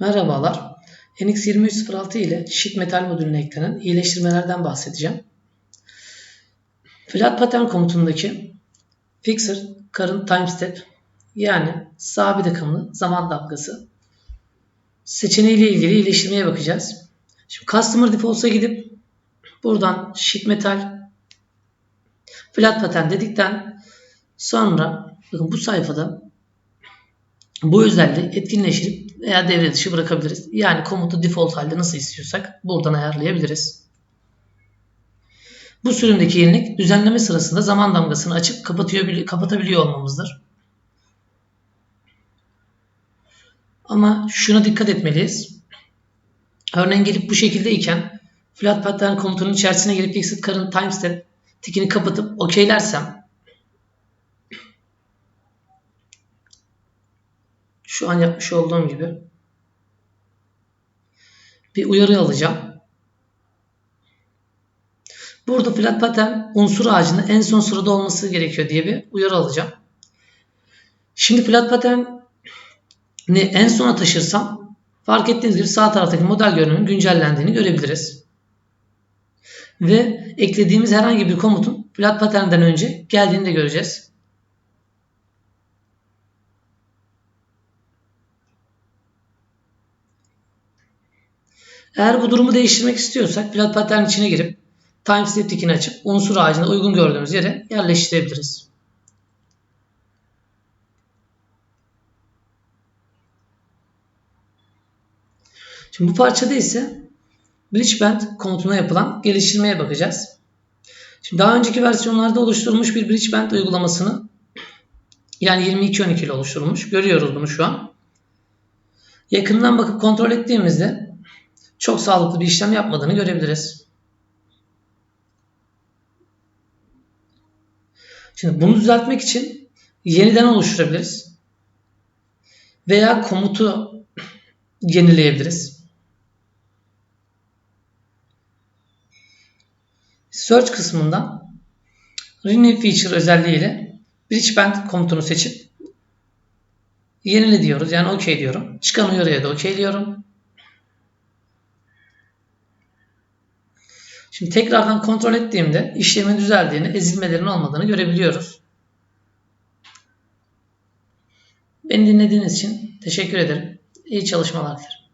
Merhabalar. NX2306 ile sheet metal modülüne eklenen iyileştirmelerden bahsedeceğim. Flat pattern komutundaki fixer current time step yani sabit akımlı zaman dalgası seçeneğiyle ilgili iyileştirmeye bakacağız. Şimdi Customer Defaults'a gidip buradan sheet metal flat pattern dedikten sonra bakın bu sayfada bu özelliği etkinleştirip veya devre dışı bırakabiliriz. Yani komutu default halde nasıl istiyorsak buradan ayarlayabiliriz. Bu sürümdeki yenilik düzenleme sırasında zaman damgasını açıp kapatıyor, kapatabiliyor olmamızdır. Ama şuna dikkat etmeliyiz. Örneğin gelip bu şekilde iken flat pattern komutunun içerisine girip fixed current timestamp tikini kapatıp okeylersem şu an yapmış olduğum gibi bir uyarı alacağım. Burada flat pattern unsur ağacının en son sırada olması gerekiyor diye bir uyarı alacağım. Şimdi flat pattern'i en sona taşırsam fark ettiğiniz gibi sağ taraftaki model görünümün güncellendiğini görebiliriz. Ve eklediğimiz herhangi bir komutun flat pattern'den önce geldiğini de göreceğiz. Eğer bu durumu değiştirmek istiyorsak flat pattern içine girip timestamp tikini açıp unsur ağacına uygun gördüğümüz yere yerleştirebiliriz. Şimdi bu parçada ise bridge band komutuna yapılan geliştirmeye bakacağız. Şimdi daha önceki versiyonlarda oluşturulmuş bir bridge band uygulamasını yani 2212 ile oluşturulmuş. Görüyoruz bunu şu an. Yakından bakıp kontrol ettiğimizde çok sağlıklı bir işlem yapmadığını görebiliriz. Şimdi bunu düzeltmek için yeniden oluşturabiliriz. Veya komutu yenileyebiliriz. Search kısmından Renew Feature özelliğiyle Bridge Band komutunu seçip yenile diyoruz. Yani OK diyorum. Çıkan uyarıya da OK diyorum. Şimdi tekrardan kontrol ettiğimde işlemin düzeldiğini, ezilmelerin olmadığını görebiliyoruz. Beni dinlediğiniz için teşekkür ederim. İyi çalışmalar dilerim.